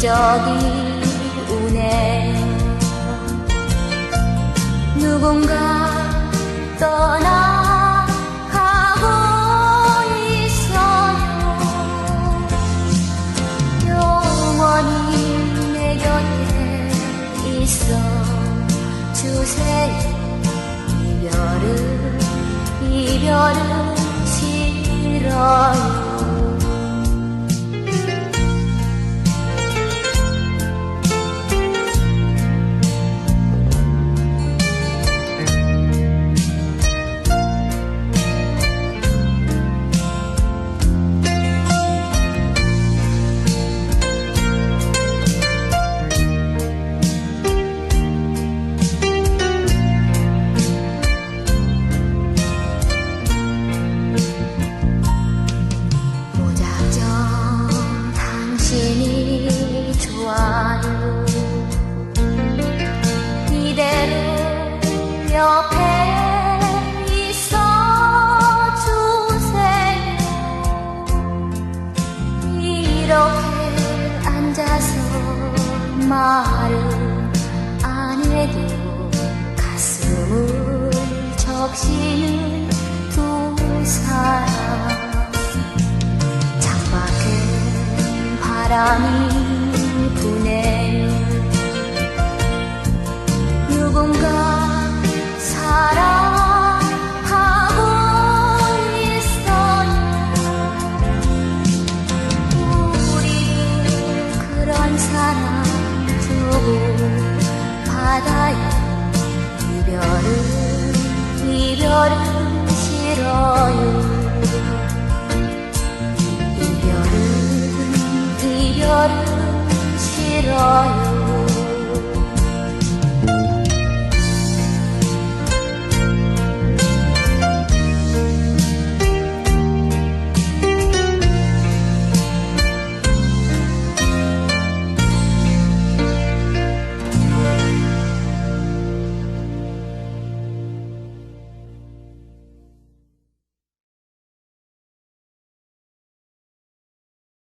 기적이 우네요 누군가 떠나 가고 있어요. 영원히 내 곁에 있어. 주세요. 이별은 이별은 싫어요 적시는 두 사람 창밖에 바람이 부네요. 누군가 사랑하고 있어요. 우리도 그런 사랑 주고 şarkı şirayı